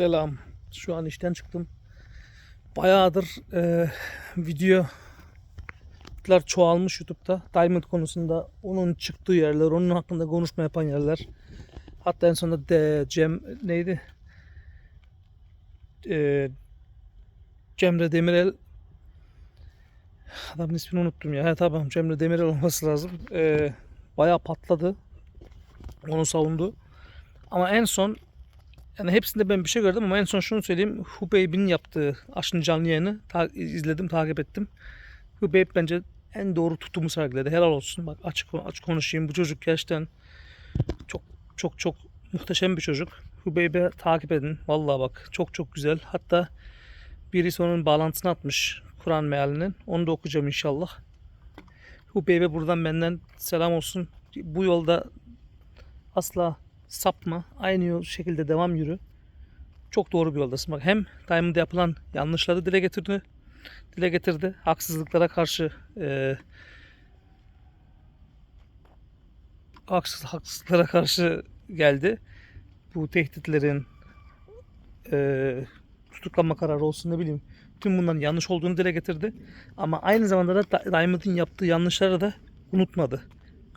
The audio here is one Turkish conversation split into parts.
Selam. Şu an işten çıktım. Bayağıdır e, videolar çoğalmış YouTube'da. Diamond konusunda onun çıktığı yerler, onun hakkında konuşma yapan yerler. Hatta en sonunda de, Cem neydi? E, Cemre Demirel Adamın ismini unuttum ya. He tamam Cemre Demirel olması lazım. E, bayağı patladı. Onu savundu. Ama en son yani hepsinde ben bir şey gördüm ama en son şunu söyleyeyim. Hubeyb'in yaptığı Aşkın canlı yayını ta- izledim, takip ettim. Hubeyb bence en doğru tutumu sergiledi. Helal olsun. Bak açık açık konuşayım. Bu çocuk gerçekten çok çok çok muhteşem bir çocuk. Hubeyb'i takip edin. Vallahi bak çok çok güzel. Hatta birisi onun bağlantısını atmış Kur'an mealinin. Onu da okuyacağım inşallah. Hubeyb'e buradan benden selam olsun. Bu yolda asla sapma. Aynı yol şekilde devam yürü. Çok doğru bir yoldasın. Bak hem Diamond'da yapılan yanlışları dile getirdi. Dile getirdi. Haksızlıklara karşı e, haksız, haksızlıklara karşı geldi. Bu tehditlerin e, tutuklanma kararı olsun ne bileyim. Tüm bunların yanlış olduğunu dile getirdi. Ama aynı zamanda da Di- Diamond'ın yaptığı yanlışları da unutmadı.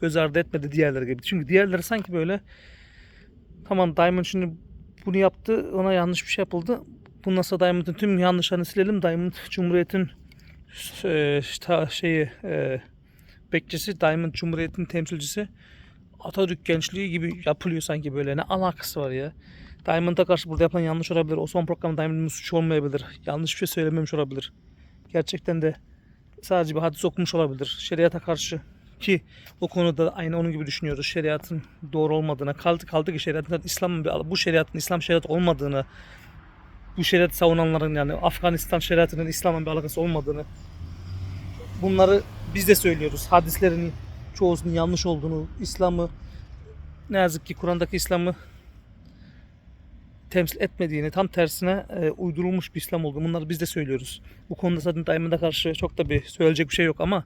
Göz ardı etmedi diğerleri gibi. Çünkü diğerleri sanki böyle tamam Diamond şimdi bunu yaptı ona yanlış bir şey yapıldı. Bundan sonra Diamond'ın tüm yanlışlarını silelim. Diamond Cumhuriyet'in e, şeyi e, bekçisi Diamond Cumhuriyet'in temsilcisi Atatürk gençliği gibi yapılıyor sanki böyle. Ne alakası var ya? Diamond'a karşı burada yapılan yanlış olabilir. O son programda Diamond'ın suçu olmayabilir. Yanlış bir şey söylememiş olabilir. Gerçekten de sadece bir hadis okumuş olabilir. Şeriata karşı ki o konuda aynı onun gibi düşünüyoruz. Şeriatın doğru olmadığına kaldı kaldı ki şeriatın İslam'ın bir bu şeriatın İslam şeriatı olmadığını bu şeriatı savunanların yani Afganistan şeriatının İslam'la bir alakası olmadığını bunları biz de söylüyoruz. Hadislerin çoğusunun yanlış olduğunu, İslam'ı ne yazık ki Kur'an'daki İslam'ı temsil etmediğini, tam tersine e, uydurulmuş bir İslam olduğunu bunları biz de söylüyoruz. Bu konuda zaten Diamond'a karşı çok da bir söyleyecek bir şey yok ama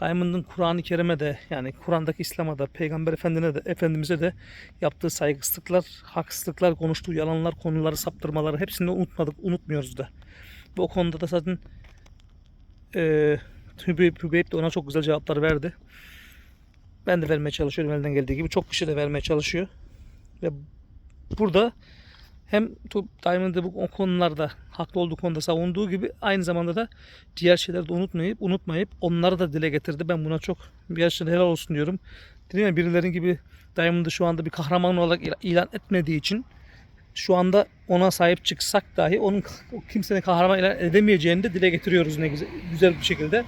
Diamond'ın Kur'an-ı Kerim'e de yani Kur'an'daki İslam'a da Peygamber Efendine de Efendimiz'e de yaptığı saygısızlıklar, haksızlıklar, konuştuğu yalanlar, konuları saptırmaları hepsini unutmadık, unutmuyoruz da. Ve o konuda da zaten e, Hübeyb de ona çok güzel cevaplar verdi. Ben de vermeye çalışıyorum elden geldiği gibi. Çok kişi de vermeye çalışıyor. Ve burada hem Diamond'ı bu o konularda haklı olduğu konuda savunduğu gibi aynı zamanda da diğer şeyleri de unutmayıp unutmayıp onları da dile getirdi. Ben buna çok gerçekten helal olsun diyorum. Dedim ya birilerin gibi Diamond'ı şu anda bir kahraman olarak ila- ilan etmediği için şu anda ona sahip çıksak dahi onun kimsenin kahraman ilan edemeyeceğini de dile getiriyoruz ne güzel, güzel bir şekilde.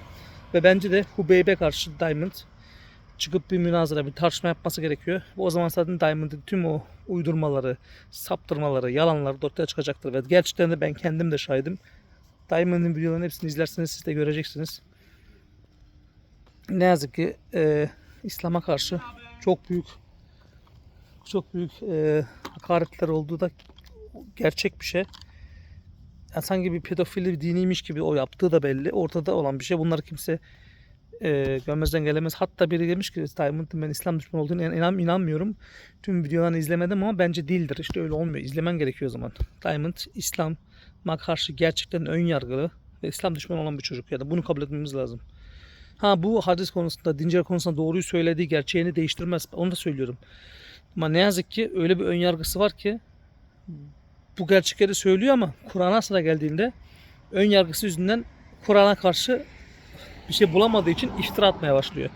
Ve bence de Hubeyb'e karşı Diamond çıkıp bir münazara, bir tartışma yapması gerekiyor. O zaman zaten Diamond'ın tüm o uydurmaları, saptırmaları, yalanları ortaya çıkacaktır. Ve gerçekten de ben kendim de şahidim. Diamond'ın videolarının hepsini izlerseniz siz de göreceksiniz. Ne yazık ki e, İslam'a karşı çok büyük çok büyük e, hakaretler olduğu da gerçek bir şey. Yani sanki bir pedofili bir diniymiş gibi o yaptığı da belli. Ortada olan bir şey. Bunları kimse e, görmezden gelemez. Hatta biri demiş ki Diamond'ın ben İslam düşmanı olduğunu inan, inanmıyorum. Tüm videolarını izlemedim ama bence değildir. İşte öyle olmuyor. İzlemen gerekiyor o zaman. Diamond İslam'a karşı gerçekten ön yargılı ve İslam düşmanı olan bir çocuk. Ya da bunu kabul etmemiz lazım. Ha bu hadis konusunda, dincel konusunda doğruyu söylediği gerçeğini değiştirmez. Onu da söylüyorum. Ama ne yazık ki öyle bir ön yargısı var ki bu gerçekleri söylüyor ama Kur'an'a sıra geldiğinde ön yargısı yüzünden Kur'an'a karşı bir şey bulamadığı için iftira atmaya başlıyor.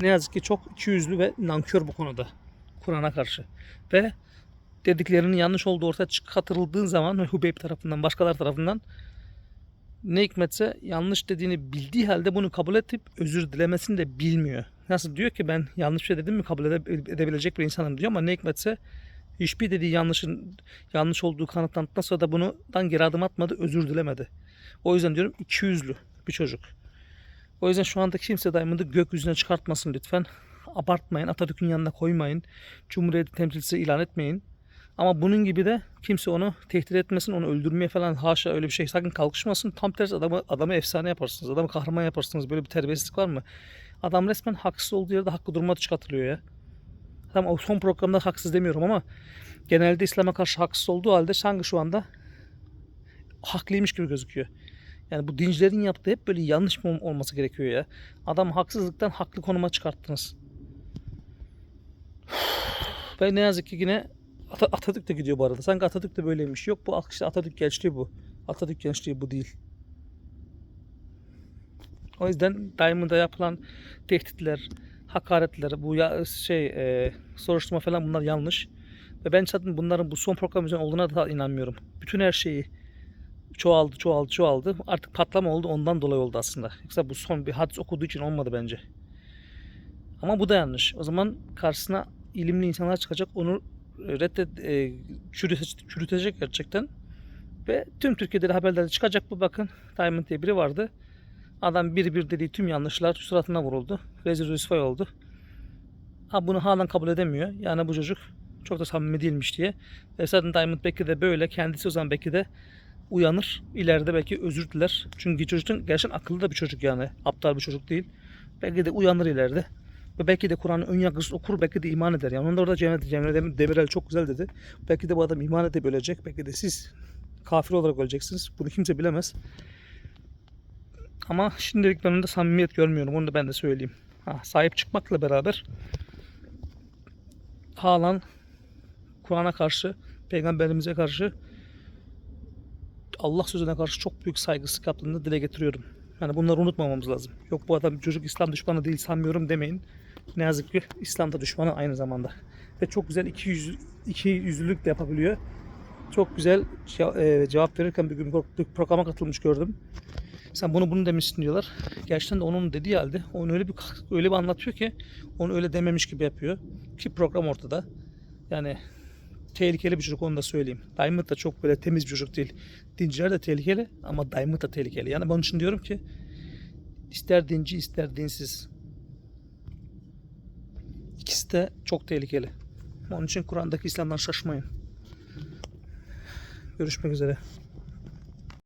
Ne yazık ki çok ikiyüzlü ve nankör bu konuda Kur'an'a karşı. Ve dediklerinin yanlış olduğu ortaya çıkartıldığı zaman Hubeyb tarafından, başkaları tarafından ne hikmetse yanlış dediğini bildiği halde bunu kabul edip özür dilemesini de bilmiyor. Nasıl diyor ki ben yanlış şey dedim mi kabul ede- edebilecek bir insanım diyor ama ne hikmetse hiçbir dediği yanlışın yanlış olduğu kanıtlandıktan sonra da bundan geri adım atmadı, özür dilemedi. O yüzden diyorum iki yüzlü bir çocuk. O yüzden şu anda kimse Diamond'ı gökyüzüne çıkartmasın lütfen. Abartmayın, Atatürk'ün yanına koymayın. Cumhuriyet temsilcisi ilan etmeyin. Ama bunun gibi de kimse onu tehdit etmesin, onu öldürmeye falan haşa öyle bir şey sakın kalkışmasın. Tam tersi adamı, adamı efsane yaparsınız, adamı kahraman yaparsınız. Böyle bir terbiyesizlik var mı? Adam resmen haksız olduğu yerde hakkı duruma çıkartılıyor ya. Tamam o son programda haksız demiyorum ama genelde İslam'a karşı haksız olduğu halde sanki şu anda haklıymış gibi gözüküyor. Yani bu dincilerin yaptığı hep böyle yanlış mı ol- olması gerekiyor ya. Adam haksızlıktan haklı konuma çıkarttınız. Ve ne yazık ki yine Ata- Atatürk de gidiyor bu arada. Sanki Atatürk de böyleymiş. Yok bu işte Atatürk gençliği bu. Atatürk gençliği bu değil. O yüzden Diamond'a yapılan tehditler, hakaretler, bu ya, şey e, soruşturma falan bunlar yanlış. Ve ben zaten bunların bu son program yüzünden olduğuna da inanmıyorum. Bütün her şeyi çoğaldı, çoğaldı, çoğaldı. Artık patlama oldu ondan dolayı oldu aslında. Yoksa bu son bir hadis okuduğu için olmadı bence. Ama bu da yanlış. O zaman karşısına ilimli insanlar çıkacak. Onu reddet, e, çürütecek, çürütecek gerçekten. Ve tüm Türkiye'de de haberlerde çıkacak bu bakın. Diamond diye biri vardı. Adam bir bir dediği tüm yanlışlar suratına vuruldu. Rezil rüsvay oldu. Ha bunu halen kabul edemiyor. Yani bu çocuk çok da samimi değilmiş diye. Ve Diamond belki de böyle. Kendisi o zaman belki de uyanır. İleride belki özür diler. Çünkü çocukun gerçekten akıllı da bir çocuk yani. Aptal bir çocuk değil. Belki de uyanır ileride. Ve belki de Kur'an'ın ön yargısız okur. Belki de iman eder. Yani onda orada Cemre, Cemre Dem- Demirel çok güzel dedi. Belki de bu adam iman edip ölecek. Belki de siz kafir olarak öleceksiniz. Bunu kimse bilemez. Ama şimdilik ben onda samimiyet görmüyorum. Onu da ben de söyleyeyim. Ha, sahip çıkmakla beraber halen Kur'an'a karşı, peygamberimize karşı Allah sözüne karşı çok büyük saygısı kaptığını dile getiriyorum. Yani bunları unutmamamız lazım. Yok bu adam çocuk İslam düşmanı değil sanmıyorum demeyin. Ne yazık ki İslam da düşmanı aynı zamanda. Ve çok güzel iki, yüz, iki yüzlülük de yapabiliyor. Çok güzel e, cevap verirken bir gün bir programa katılmış gördüm. Sen bunu bunu demişsin diyorlar. Gerçekten de onun dediği halde onu öyle bir öyle bir anlatıyor ki onu öyle dememiş gibi yapıyor. Ki program ortada. Yani tehlikeli bir çocuk onu da söyleyeyim. Diamond da çok böyle temiz bir çocuk değil. Dinciler de tehlikeli ama Diamond da tehlikeli. Yani bunun için diyorum ki ister dinci ister dinsiz. İkisi de çok tehlikeli. Onun için Kur'an'daki İslam'dan şaşmayın. Görüşmek üzere.